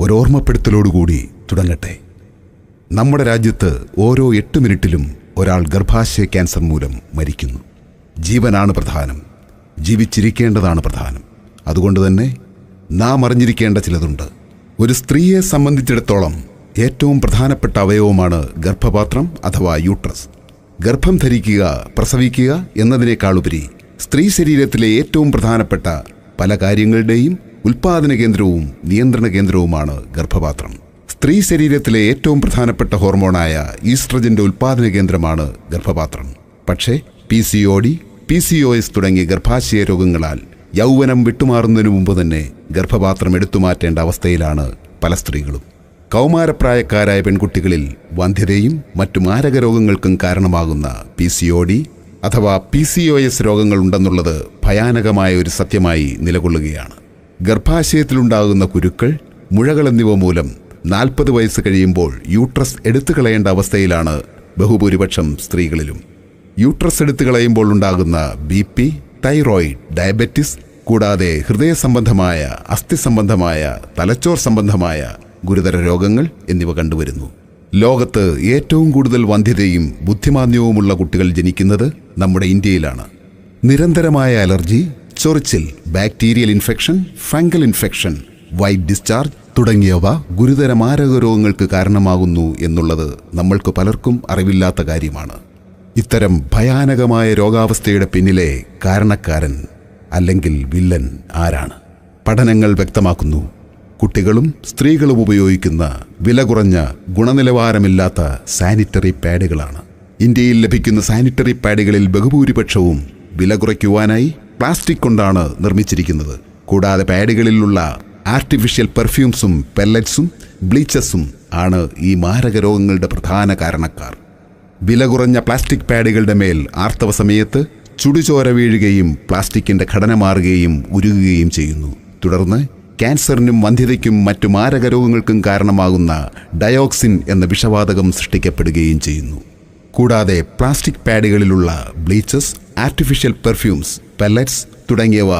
ഒരോർമ്മപ്പെടുത്തലോടുകൂടി തുടങ്ങട്ടെ. നമ്മുടെ രാജ്യത്ത് ഓരോ എട്ട് മിനിറ്റിലും ഒരാൾ ഗർഭാശയ ക്യാൻസർ മൂലം മരിക്കുന്നു. ജീവനാണ് പ്രധാനം. ജീവിച്ചിരിക്കേണ്ടതാണ് പ്രധാനം. അതുകൊണ്ട് തന്നെ നാം അറിഞ്ഞിരിക്കേണ്ട ചിലതുണ്ട്. ഒരു സ്ത്രീയെ സംബന്ധിച്ചിടത്തോളം ഏറ്റവും പ്രധാനപ്പെട്ട അവയവമാണ് ഗർഭപാത്രം അഥവാ യൂട്രസ്. ഗർഭം ധരിക്കുക പ്രസവിക്കുക എന്നതിനേക്കാളുപരി സ്ത്രീ ശരീരത്തിലെ ഏറ്റവും പ്രധാനപ്പെട്ട പല കാര്യങ്ങളുടെയും ഉൽപാദന കേന്ദ്രവും നിയന്ത്രണ കേന്ദ്രവുമാണ് ഗർഭപാത്രം. സ്ത്രീ ശരീരത്തിലെ ഏറ്റവും പ്രധാനപ്പെട്ട ഹോർമോണായ ഈസ്ട്രജന്റെ ഉൽപാദന കേന്ദ്രമാണ് ഗർഭപാത്രം. പക്ഷേ P C O D P C O S തുടങ്ങിയ ഗർഭാശയ രോഗങ്ങളാൽ യൗവനം വിട്ടുമാറുന്നതിനു മുമ്പ് തന്നെ ഗർഭപാത്രം എടുത്തുമാറ്റേണ്ട അവസ്ഥയിലാണ് പല സ്ത്രീകളും. കൗമാരപ്രായക്കാരായ പെൺകുട്ടികളിൽ വന്ധ്യതയും മറ്റു മാരക രോഗങ്ങൾക്കും കാരണമാകുന്ന പി സി ഒ ഡി അഥവാ പി സി ഒ എസ് രോഗങ്ങളുണ്ടെന്നുള്ളത് ഭയാനകമായ ഒരു സത്യമായി നിലകൊള്ളുകയാണ്. ഗർഭാശയത്തിലുണ്ടാകുന്ന കുരുക്കൾ മുഴകൾ എന്നിവ മൂലം നാൽപ്പത് വയസ്സ് കഴിയുമ്പോൾ യൂട്രസ് എടുത്തു കളയേണ്ട അവസ്ഥയിലാണ് ബഹുഭൂരിപക്ഷം സ്ത്രീകളിലും. യൂട്രസ് എടുത്തു കളയുമ്പോൾ ഉണ്ടാകുന്ന ബി പി തൈറോയിഡ് ഡയബറ്റിസ് കൂടാതെ ഹൃദയ സംബന്ധമായ അസ്ഥി സംബന്ധമായ തലച്ചോർ സംബന്ധമായ ഗുരുതര രോഗങ്ങൾ എന്നിവ കണ്ടുവരുന്നു. ലോകത്ത് ഏറ്റവും കൂടുതൽ വന്ധ്യതയും ബുദ്ധിമാന്യവുമുള്ള കുട്ടികൾ ജനിക്കുന്നത് നമ്മുടെ ഇന്ത്യയിലാണ്. നിരന്തരമായ അലർജി ചൊറിച്ചിൽ bacterial infection fungal infection white discharge തുടങ്ങിയവ ഗുരുതര മാരക രോഗങ്ങൾക്ക് കാരണമാകുന്നു എന്നുള്ളത് നമ്മൾക്ക് പലർക്കും അറിവില്ലാത്ത കാര്യമാണ്. ഇത്തരം ഭയാനകമായ രോഗാവസ്ഥയുടെ പിന്നിലെ കാരണക്കാരൻ അല്ലെങ്കിൽ വില്ലൻ ആരാണ്? പഠനങ്ങൾ വ്യക്തമാക്കുന്നു. കുട്ടികളും സ്ത്രീകളും ഉപയോഗിക്കുന്ന വില കുറഞ്ഞ ഗുണനിലവാരമില്ലാത്ത സാനിറ്ററി പാഡുകളാണ്. ഇന്ത്യയിൽ ലഭിക്കുന്ന സാനിറ്ററി പാഡുകളിൽ ബഹുഭൂരിപക്ഷവും വില കുറയ്ക്കുവാനായി പ്ലാസ്റ്റിക് കൊണ്ടാണ് നിർമ്മിച്ചിരിക്കുന്നത്. കൂടാതെ പാഡുകളിലുള്ള ആർട്ടിഫിഷ്യൽ പെർഫ്യൂംസും പെല്ലറ്റ്സും ബ്ലീച്ചസും ആണ് ഈ മാരക രോഗങ്ങളുടെ പ്രധാന കാരണക്കാർ. വില കുറഞ്ഞ പ്ലാസ്റ്റിക് പാഡുകളുടെ മേൽ ആർത്തവ സമയത്ത് ചുടുചോര വീഴുകയും പ്ലാസ്റ്റിക്കിന്റെ ഘടന മാറുകയും ഉരുകുകയും ചെയ്യുന്നു. തുടർന്ന് ക്യാൻസറിനും വന്ധ്യതയ്ക്കും മറ്റു മാരക രോഗങ്ങൾക്കും കാരണമാകുന്ന ഡയോക്സിൻ എന്ന വിഷവാതകം സൃഷ്ടിക്കപ്പെടുകയും ചെയ്യുന്നു. കൂടാതെ പ്ലാസ്റ്റിക് പാഡുകളിലുള്ള ബ്ലീച്ചസ് ആർട്ടിഫിഷ്യൽ പെർഫ്യൂംസ് പെല്ലറ്റ്സ് തുടങ്ങിയവ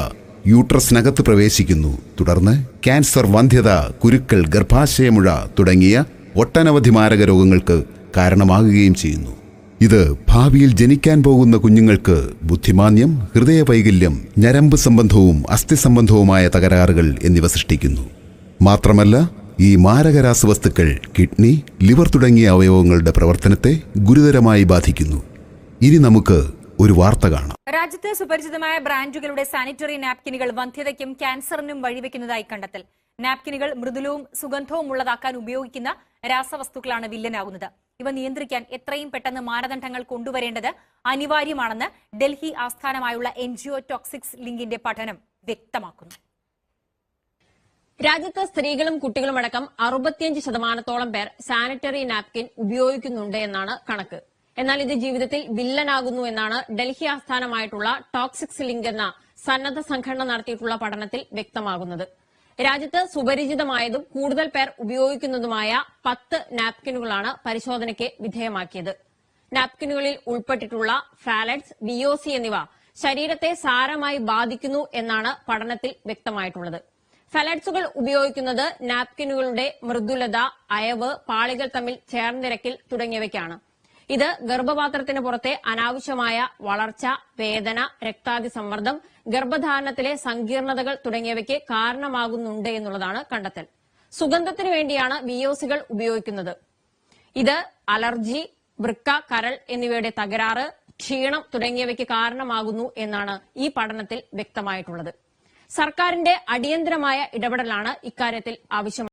യൂട്രസിനകത്ത് പ്രവേശിക്കുന്നു. തുടർന്ന് ക്യാൻസർ വന്ധ്യത കുരുക്കൾ ഗർഭാശയമുഴ തുടങ്ങിയ ഒട്ടനവധി മാരക രോഗങ്ങൾക്ക് കാരണമാകുകയും ചെയ്യുന്നു. ഇത് ഭാവിയിൽ ജനിക്കാൻ പോകുന്ന കുഞ്ഞുങ്ങൾക്ക് ബുദ്ധിമാന്യം ഹൃദയവൈകല്യം ഞരമ്പ് സംബന്ധവും അസ്ഥി സംബന്ധവുമായ തകരാറുകൾ എന്നിവ സൃഷ്ടിക്കുന്നു. മാത്രമല്ല ഈ മാരക രാസവസ്തുക്കൾ കിഡ്നി ലിവർ തുടങ്ങിയ അവയവങ്ങളുടെ പ്രവർത്തനത്തെ ഗുരുതരമായി ബാധിക്കുന്നു. ഇനി നമുക്ക് ഒരു വാർത്ത കാണാം. രാജ്യത്ത് സുപരിചിതമായ ബ്രാൻഡുകളുടെ സാനിറ്ററി നാപ്കിനുകൾ വന്ധ്യതയ്ക്കും ക്യാൻസറിനും വഴിവെക്കുന്നതായി കണ്ടെത്തൽ. നാപ്കിനുകൾ മൃദുലവും സുഗന്ധവും ഉള്ളതാക്കാൻ ഉപയോഗിക്കുന്ന രാസവസ്തുക്കളാണ് വില്ലനാകുന്നത്. ഇവ നിയന്ത്രിക്കാൻ എത്രയും പെട്ടെന്ന് മാനദണ്ഡങ്ങൾ കൊണ്ടുവരേണ്ടത് അനിവാര്യമാണെന്ന് ഡൽഹി ആസ്ഥാനമായുള്ള എൻജിഒ ടോക്സിക്സ് ലിങ്കിന്റെ പഠനം വ്യക്തമാക്കുന്നു. രാജ്യത്ത് സ്ത്രീകളും കുട്ടികളും അടക്കം അറുപത്തിയഞ്ച് ശതമാനത്തോളം പേർ സാനിറ്ററി നാപ്കിൻ ഉപയോഗിക്കുന്നുണ്ട് എന്നാണ് കണക്ക്. എന്നാൽ ഇത് ജീവിതത്തിൽ വില്ലനാകുന്നു എന്നാണ് ഡൽഹി ആസ്ഥാനമായിട്ടുള്ള ടോക്സിക്സ് ലിങ്ക് എന്ന സന്നദ്ധ സംഘടന നടത്തിയിട്ടുള്ള പഠനത്തിൽ വ്യക്തമാകുന്നത്. രാജ്യത്ത് സുപരിചിതമായതും കൂടുതൽ പേർ ഉപയോഗിക്കുന്നതുമായ പത്ത് നാപ്കിനുകളാണ് പരിശോധനയ്ക്ക് വിധേയമാക്കിയത്. നാപ്കിനുകളിൽ ഉൾപ്പെട്ടിട്ടുള്ള ഫാലറ്റ്സ് വിഒസി എന്നിവ ശരീരത്തെ സാരമായി ബാധിക്കുന്നു എന്നാണ് പഠനത്തിൽ വ്യക്തമായിട്ടുള്ളത്. ഫലറ്റ്സുകൾ ഉപയോഗിക്കുന്നത് നാപ്കിനുകളുടെ മൃദുലത അയവ് പാളികൾ തമ്മിൽ ചേർന്നിരക്കിൽ തുടങ്ങിയവയ്ക്കാണ്. ഇത് ഗർഭപാത്രത്തിന് പുറത്തെ അനാവശ്യമായ വളർച്ച വേദന രക്താതി സമ്മർദ്ദം ഗർഭധാരണത്തിലെ സങ്കീർണതകൾ തുടങ്ങിയവയ്ക്ക് കാരണമാകുന്നുണ്ട് എന്നുള്ളതാണ് കണ്ടെത്തൽ. സുഗന്ധത്തിന് വേണ്ടിയാണ് വിയോസികൾ ഉപയോഗിക്കുന്നത്. ഇത് അലർജി വൃക്ക കരൾ എന്നിവയുടെ തകരാറ് ക്ഷീണം തുടങ്ങിയവയ്ക്ക് കാരണമാകുന്നു എന്നാണ് ഈ പഠനത്തിൽ വ്യക്തമായിട്ടുള്ളത്. സർക്കാരിന്റെ അടിയന്തരമായ ഇടപെടലാണ് ഇക്കാര്യത്തിൽ ആവശ്യം